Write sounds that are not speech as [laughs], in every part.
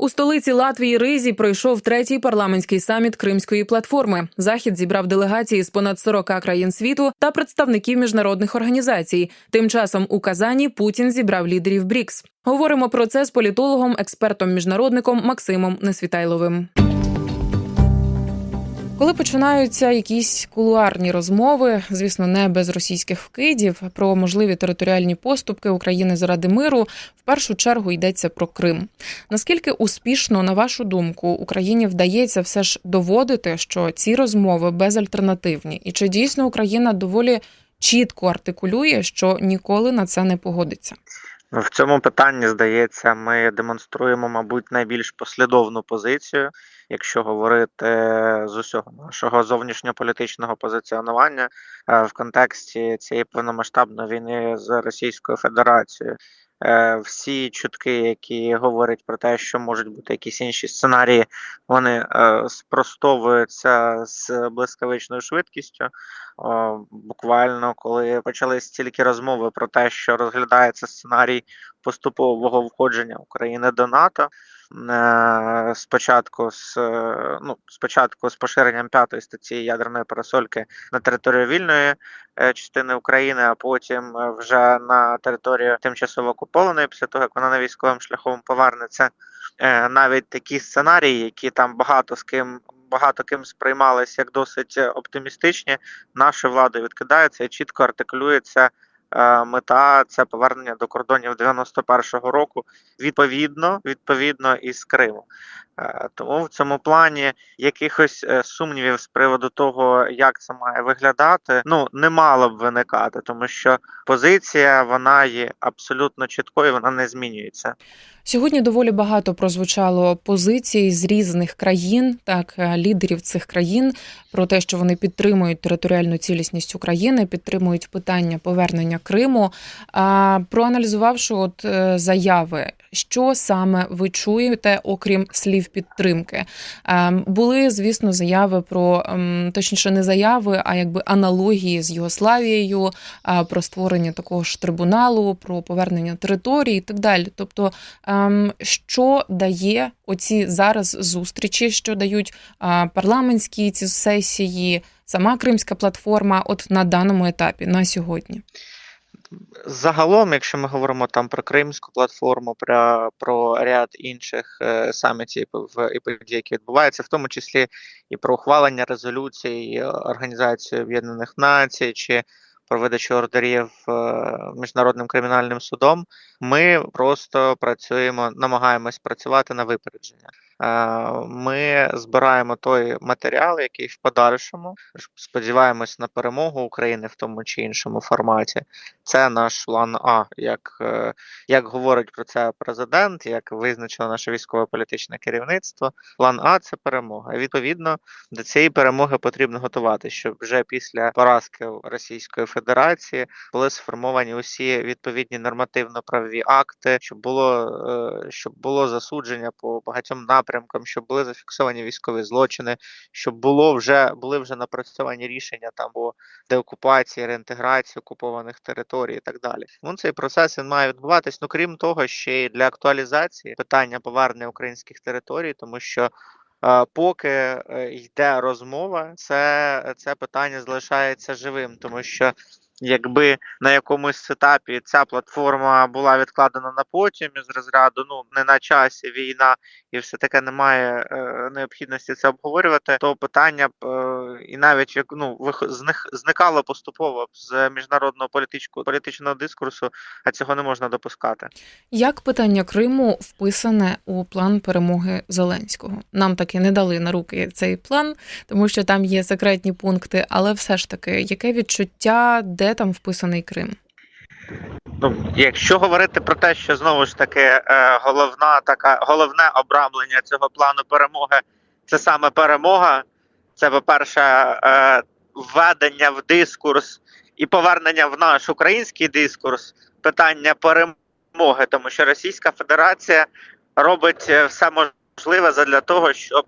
У столиці Латвії Ризі пройшов третій парламентський саміт Кримської платформи. Захід зібрав делегації з понад 40 країн світу та представників міжнародних організацій. Тим часом у Казані Путін зібрав лідерів БРІКС. Говоримо про це з політологом, експертом, міжнародником Максимом Несвітайловим. Коли починаються якісь кулуарні розмови, звісно, не без російських вкидів, про можливі територіальні поступки України заради миру, в першу чергу йдеться про Крим. Наскільки успішно, на вашу думку, Україні вдається все ж доводити, що ці розмови безальтернативні, і чи дійсно Україна доволі чітко артикулює, що ніколи на це не погодиться? В цьому питанні, здається, ми демонструємо, мабуть, найбільш послідовну позицію, якщо говорити з усього нашого зовнішньополітичного позиціонування е, в контексті цієї повномасштабної війни з Російською Федерацією. Е, Всі чутки, які говорять про те, що можуть бути якісь інші сценарії, вони е, спростовуються з блискавичною швидкістю. Буквально, коли почались тільки розмови про те, що розглядається сценарій поступового входження України до НАТО. Е, Спочатку з е, ну, спочатку з поширенням п'ятої статті ядерної парасольки на територію вільної е, частини України, а потім вже на територію тимчасово окупованої, після того як вона на військовим шляхом повернеться. Навіть такі сценарії, які там багато з ким багато ким сприймалися як досить оптимістичні, нашою владою відкидаються і чітко артикулюється мета це повернення до кордонів 91-го року, відповідно, відповідно із Криму. Е, Тому в цьому плані якихось е, сумнівів з приводу того, як це має виглядати, ну не мало б виникати, тому що позиція вона є абсолютно чіткою, вона не змінюється. Сьогодні доволі багато прозвучало позицій з різних країн, так е, лідерів цих країн про те, що вони підтримують територіальну цілісність України, підтримують питання повернення Криму. А проаналізувавши от заяви, що саме ви чуєте, окрім слів підтримки, Ем, були звісно заяви про ем, точніше не заяви, а якби аналогії з Югославією, про створення такого ж трибуналу, про повернення території і так далі. Тобто, ем, що дає оці зараз зустрічі, що дають парламентські ці сесії, сама Кримська платформа, от на даному етапі на сьогодні. Загалом, якщо ми говоримо там про Кримську платформу, про, про ряд інших е, самітів і подій, які відбуваються, в тому числі і про ухвалення резолюцій Організації Об'єднаних Націй чи про видачу ордерів е, міжнародним кримінальним судом, ми просто працюємо, намагаємось працювати на випередження. Е, Ми збираємо той матеріал, який в подальшому сподіваємось на перемогу України в тому чи іншому форматі. Це наш план А, як, е, як говорить про це президент, як визначило наше військово-політичне керівництво. План А це перемога. І відповідно до цієї перемоги потрібно готувати, щоб вже після поразки Російської Федерації були сформовані усі відповідні нормативно-правові акти, щоб було е, щоб було засудження по багатьом напрямкам, щоб були зафіксовані військові злочини, щоб було вже були вже напрацьовані рішення там по деокупації, реінтеграції окупованих територій і так далі. Ну цей процес він має відбуватись. Ну крім того, ще й для актуалізації питання повернення українських територій, тому що. е, Поки е, йде розмова, це, це питання залишається живим, тому що якби на якомусь етапі ця платформа була відкладена на потім із розряду, ну не на часі війна, і все таке немає е, необхідності це обговорювати, то питання б е, і навіть як ну зник, зникало поступово з міжнародного політичного політичного дискурсу, а цього не можна допускати. Як питання Криму вписане у план перемоги Зеленського? Нам таки не дали на руки цей план, тому що там є секретні пункти, але все ж таки, яке відчуття, де там вписаний Крим? Ну, якщо говорити про те, що знову ж таки е, головна така головне обрамлення цього плану перемоги це саме перемога. Це, по-перше, е, введення в дискурс і повернення в наш український дискурс питання перемоги, тому що Російська Федерація робить е, все можливе задля того, щоб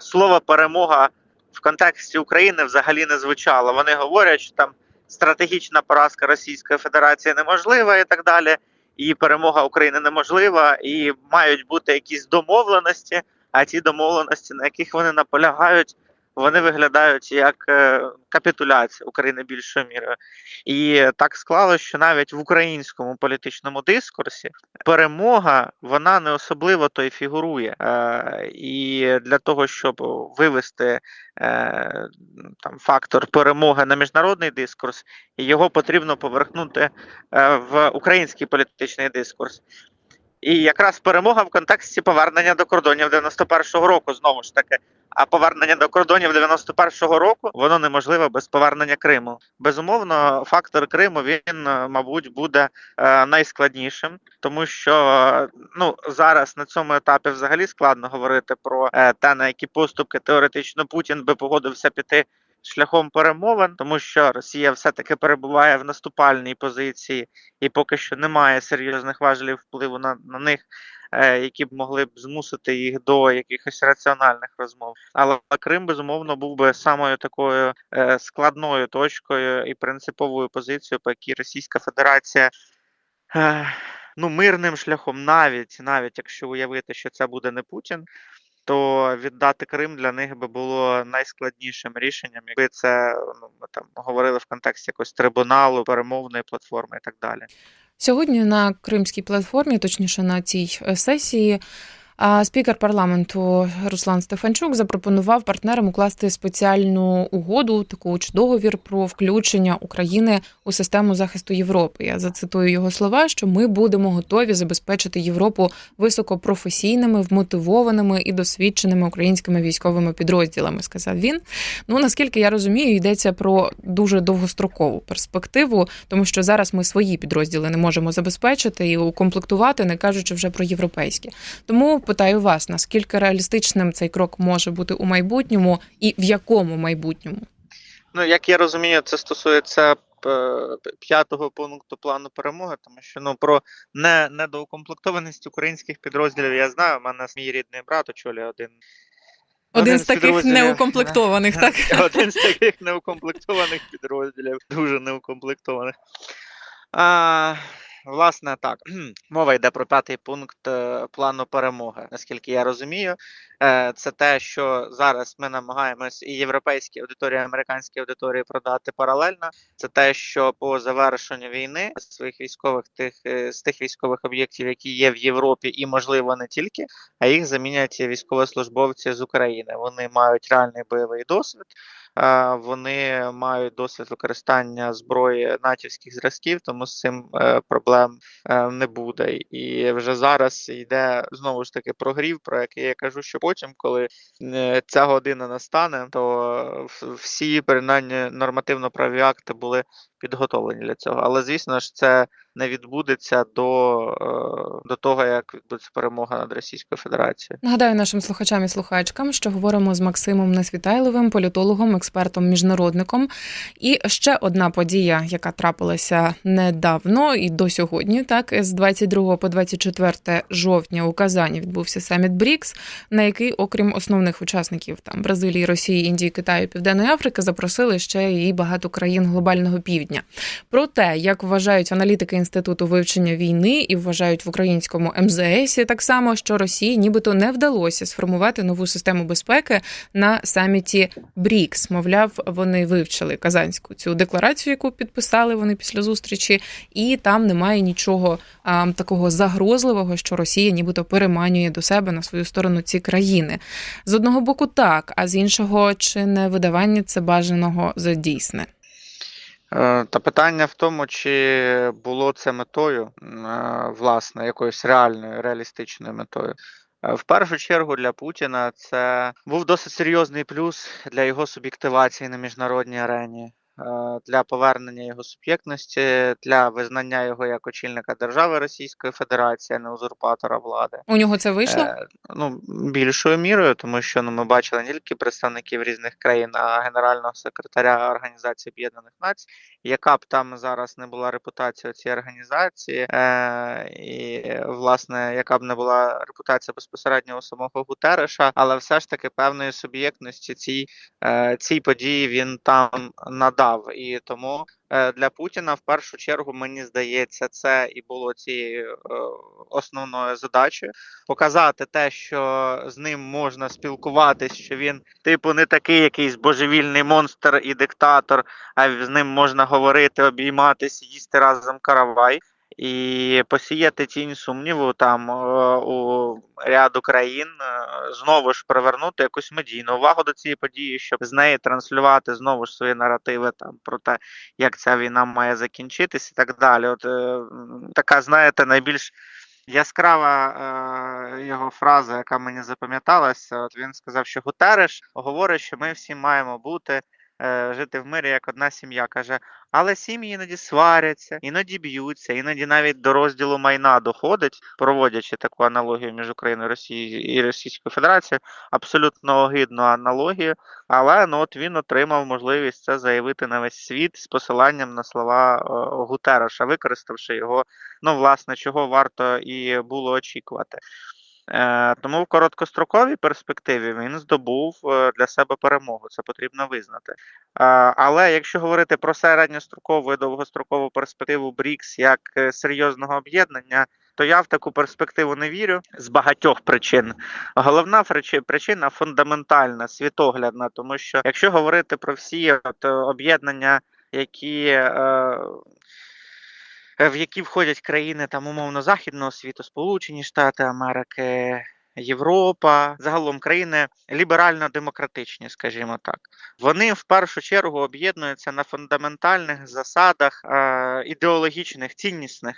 слово перемога в контексті України взагалі не звучало. Вони говорять, що там стратегічна поразка Російської Федерації неможлива і так далі. і перемога України неможлива, і мають бути якісь домовленості. А ті домовленості, на яких вони наполягають, вони виглядають як е, капітуляція України більшою мірою. І так склалося, що навіть в українському політичному дискурсі перемога вона не особливо то й фігурує. Е, і для того, щоб вивести е, там фактор перемоги на міжнародний дискурс, його потрібно поверхнути в український політичний дискурс. І якраз перемога в контексті повернення до кордонів 91-го року знову ж таки. А повернення до кордонів 91-го року воно неможливе без повернення Криму. Безумовно, фактор Криму він, е, мабуть, буде е, найскладнішим, тому що е, ну зараз на цьому етапі взагалі складно говорити про те, на які поступки теоретично Путін би погодився піти шляхом перемовин, тому що Росія все-таки перебуває в наступальній позиції, і поки що немає серйозних важелів впливу на, на них, е, які б могли б змусити їх до якихось раціональних розмов. Але Крим безумовно був би самою такою е, складною точкою і принциповою позицією, по якій Російська Федерація. Е, Ну, мирним шляхом, навіть навіть якщо уявити, що це буде не Путін, то віддати Крим для них би було найскладнішим рішенням, якби це ну ми там говорили в контексті якогось трибуналу, перемовної платформи і так далі. Сьогодні на кримській платформі, точніше на цій е, сесії, спікер парламенту Руслан Стефанчук запропонував партнерам укласти спеціальну угоду, таку чи договір про включення України у систему захисту Європи. Я зацитую його слова, що ми будемо готові забезпечити Європу високопрофесійними, вмотивованими і досвідченими українськими військовими підрозділами. Сказав він. Ну наскільки я розумію, йдеться про дуже довгострокову перспективу, тому що зараз ми свої підрозділи не можемо забезпечити і укомплектувати, не кажучи вже про європейські. Тому питаю вас, наскільки реалістичним цей крок може бути у майбутньому, і в якому майбутньому? Ну як я розумію, це стосується е, п'ятого пункту плану перемоги, тому що ну про не недоукомплектованість українських підрозділів я знаю. У мене мій рідний брат очолює один. Один з таких неукомплектованих, так? [laughs] Один з таких неукомплектованих підрозділів, дуже неукомплектованих. А, власне, так. [clears throat] Мова йде про п'ятий пункт е, плану перемоги. Наскільки я розумію, Е, це те, що зараз ми намагаємось і європейські аудиторії, і американські аудиторії продати паралельно. Це те, що по завершенню війни своїх військових тих е, з тих військових об'єктів, які є в Європі, і можливо не тільки, а їх замінять військовослужбовці з України. Вони мають реальний бойовий досвід. Вони мають досвід використання зброї натівських зразків, тому з цим е, проблем е, не буде. І вже зараз йде знову ж таки прогрів, про який я кажу, що потім, коли е, ця година настане, то всі принаймні нормативно-праві акти були підготовлені для цього. Але звісно ж, це не відбудеться до, е, до того, як відбудеться перемога над Російською Федерацією. Нагадаю нашим слухачам і слухачкам, що говоримо з Максимом Несвітайловим, політологом, експертом, міжнародником. І ще одна подія, яка трапилася недавно і до сьогодні, так з 22 по 24 жовтня у Казані відбувся саміт БРІКС, на який, окрім основних учасників там Бразилії, Росії, Індії, Китаю, Південної Африки, запросили ще і багато країн глобального півдня. Про те, як вважають аналітики інституту вивчення війни і вважають в українському МЗС так само, що Росії нібито не вдалося сформувати нову систему безпеки на саміті БРІКС. Мовляв, вони вивчили казанську цю декларацію, яку підписали вони після зустрічі, і там немає нічого а, такого загрозливого, що Росія нібито переманює до себе на свою сторону ці країни. З одного боку, так, а з іншого, чи не видавання це бажаного за дійсне? Е, Та питання в тому, чи було це метою, е, власне, якоюсь реальною, реалістичною метою. Е, В першу чергу для Путіна це був досить серйозний плюс для його суб'єктивації на міжнародній арені, для повернення його суб'єктності, для визнання його як очільника держави Російської Федерації, а не узурпатора влади. У нього це вийшло? Е, ну, більшою мірою, тому що ну, ми бачили не тільки представників різних країн, а генерального секретаря Організації Об'єднаних Націй, яка б там зараз не була репутація цієї організації, е, і власне, яка б не була репутація безпосередньо у самого Гутереша, але все ж таки певної суб'єктності цій, е, цій події він там надав. Держав. І тому е, для Путіна в першу чергу мені здається, це і було цією е, основною задачею показати те, що з ним можна спілкуватись, що він, типу, не такий якийсь божевільний монстр і диктатор, а з ним можна говорити, обійматись, їсти разом каравай. І посіяти тінь сумніву там е, у ряду країн, знову ж привернути якусь медійну увагу до цієї події, щоб з неї транслювати знову ж свої наративи там про те, як ця війна має закінчитись, і так далі. От е, така, знаєте, найбільш яскрава е, його фраза, яка мені запам'яталася. От він сказав, що Гутереш говорить, що ми всі маємо бути. Е, Жити в мирі як одна сім'я каже, але сім'ї іноді сваряться, іноді б'ються, іноді навіть до розділу майна доходить, проводячи таку аналогію між Україною, Росією і Російською Федерацією, абсолютно огидну аналогію. Але ну от він отримав можливість це заявити на весь світ з посиланням на слова е, Гутереша, використавши його, ну власне, чого варто і було очікувати. Е, Тому в короткостроковій перспективі він здобув е, для себе перемогу. Це потрібно визнати. Е, Але якщо говорити про середньострокову і довгострокову перспективу БРІКС як серйозного об'єднання, то я в таку перспективу не вірю з багатьох причин. Головна причина фундаментальна, світоглядна, тому що якщо говорити про всі от, об'єднання, які. Е, в які входять країни там умовно західного світу, Сполучені Штати Америки, Європа, загалом країни ліберально-демократичні, скажімо так. Вони в першу чергу об'єднуються на фундаментальних засадах е, ідеологічних, ціннісних.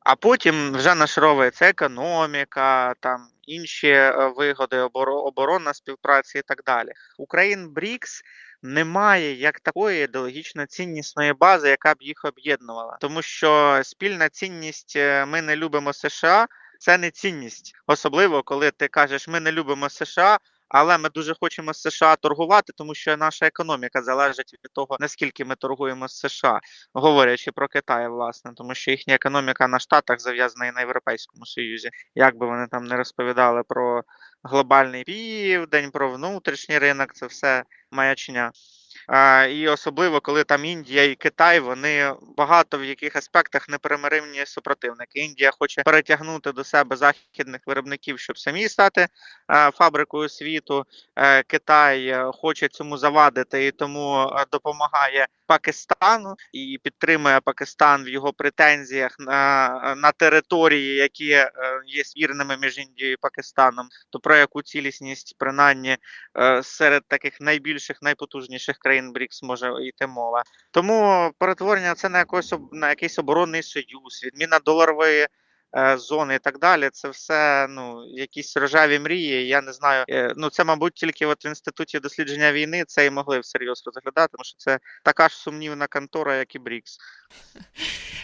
А потім вже нашаровується економіка, там інші е, вигоди, оборо- оборонна співпраця і так далі. У країн БРІКС немає як такої ідеологічно ціннісної бази, яка б їх об'єднувала. Тому що спільна цінність е, ми не любимо США. Це не цінність, особливо коли ти кажеш, ми не любимо США, але ми дуже хочемо з США торгувати, тому що наша економіка залежить від того, наскільки ми торгуємо з США, говорячи про Китай, власне, тому що їхня економіка на штатах зав'язана і на Європейському Союзі. Як би вони там не розповідали про глобальний південь, про внутрішній ринок, це все маячня. І особливо, коли там Індія і Китай, вони багато в яких аспектах непримиримні супротивники. Індія хоче перетягнути до себе західних виробників, щоб самі стати фабрикою світу. Е, Китай е, хоче цьому завадити і тому е, допомагає Пакистану і підтримує Пакистан в його претензіях на, на території, які е, є спірними між Індією і Пакистаном. То про яку цілісність, принаймні, е, серед таких найбільших, найпотужніших країн БРІКС може йти мова. Тому перетворення це на якось на якийсь оборонний союз, відміна доларової. Е, Зони і так далі, це все ну якісь рожеві мрії. Я не знаю. е, Ну це, мабуть, тільки от в інституті дослідження війни це і могли всерйоз розглядати, тому що це така ж сумнівна контора, як і БРІКС.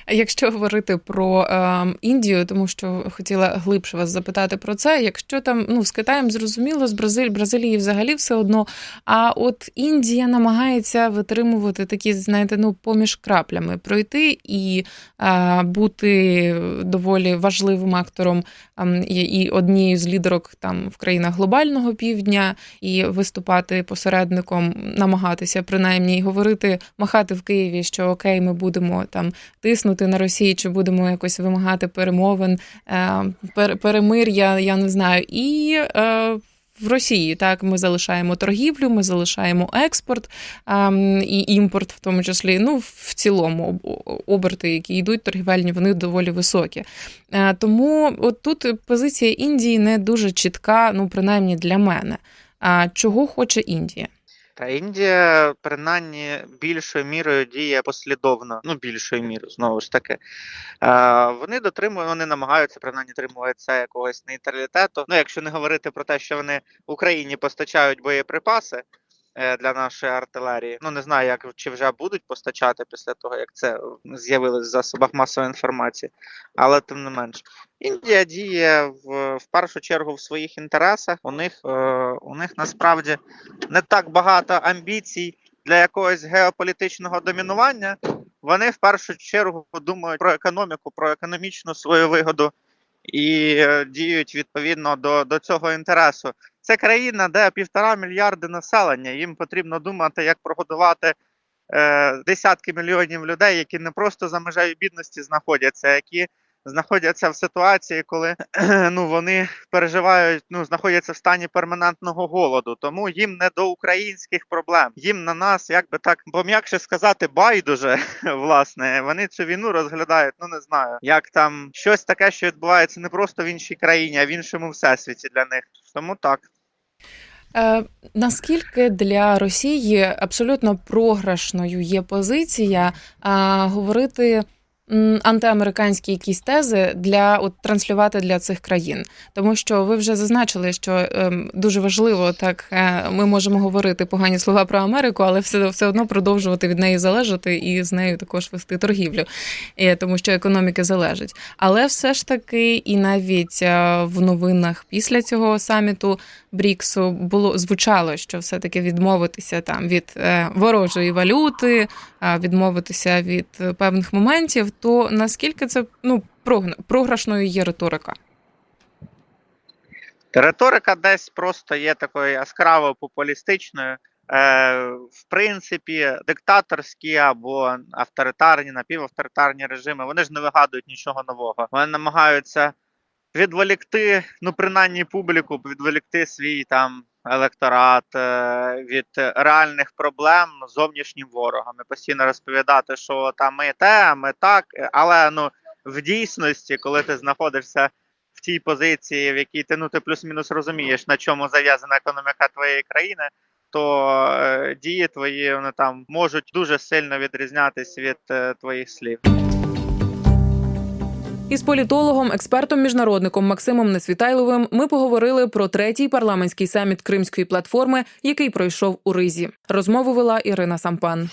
Якщо говорити про е, Індію, тому що хотіла глибше вас запитати про це. Якщо там ну з Китаєм зрозуміло, з Бразиль... Бразилії взагалі все одно. А от Індія намагається витримувати такі, знаєте, ну поміж краплями пройти і е, бути доволі важливим актором ем, і, однією з лідерок там в країнах глобального півдня, і виступати посередником, намагатися принаймні і говорити, махати в Києві, що окей, ми будемо там тиснути на Росію, чи будемо якось вимагати перемовин, е, пер- перемир'я, я не знаю, і. В Росії так ми залишаємо торгівлю, ми залишаємо експорт і імпорт, в тому числі. Ну в цілому оберти, які йдуть торгівельні, вони доволі високі. Е, тому от тут позиція Індії не дуже чітка, ну принаймні для мене. А чого хоче Індія? Та Індія, принаймні, більшою мірою діє послідовно, ну більшою мірою, знову ж таки. Е, вони дотримують, вони намагаються принаймні тримуватися якогось нейтралітету. Ну, якщо не говорити про те, що вони Україні постачають боєприпаси для нашої артилерії. Ну не знаю, як чи вже будуть постачати після того, як це з'явилось в засобах масової інформації, але тим не менш. Індія діє в, в першу чергу в своїх інтересах. У них, е, у них насправді не так багато амбіцій для якогось геополітичного домінування. Вони в першу чергу думають про економіку, про економічну свою вигоду і е, діють відповідно до, до цього інтересу. Це країна, де півтора мільярди населення. Їм потрібно думати, як прогодувати е, десятки мільйонів людей, які не просто за межею бідності знаходяться, які знаходяться в ситуації, коли [clears throat] ну вони переживають, ну знаходяться в стані перманентного голоду. Тому їм не до українських проблем. Їм на нас, як би так, бо м'якше сказати, байдуже. [laughs] Власне, вони цю війну розглядають. Ну не знаю, як там щось таке, що відбувається не просто в іншій країні, а в іншому всесвіті для них. Тому так. Е, наскільки для Росії абсолютно програшною є позиція е, говорити антиамериканські якісь тези для от транслювати для цих країн, тому що ви вже зазначили, що ем, дуже важливо так е, ми можемо говорити погані слова про Америку, але все, все одно продовжувати від неї залежати і з нею також вести торгівлю, е, тому що економіки залежить. Але все ж таки, і навіть е, в новинах після цього саміту Бріксу було звучало, що все-таки відмовитися там від е, ворожої валюти, е, відмовитися від е, певних моментів. То наскільки це ну програшною є риторика? Риторика десь просто є такою яскраво популістичною. Е, в принципі, диктаторські або авторитарні, напівавторитарні режими, вони ж не вигадують нічого нового. Вони намагаються відволікти, ну принаймні публіку, відволікти свій там електорат е, від реальних проблем зовнішнім ворогам. І постійно розповідати, що там ми те, ми так, але ну в дійсності, коли ти знаходишся в тій позиції, в якій ти ну ти плюс-мінус розумієш, на чому зав'язана економіка твоєї країни, то е, дії твої вони там можуть дуже сильно відрізнятись від е, твоїх слів. Із політологом, експертом міжнародником Максимом Несвітайловим ми поговорили про третій парламентський саміт Кримської платформи, який пройшов у Ризі. Розмову вела Ірина Сампан.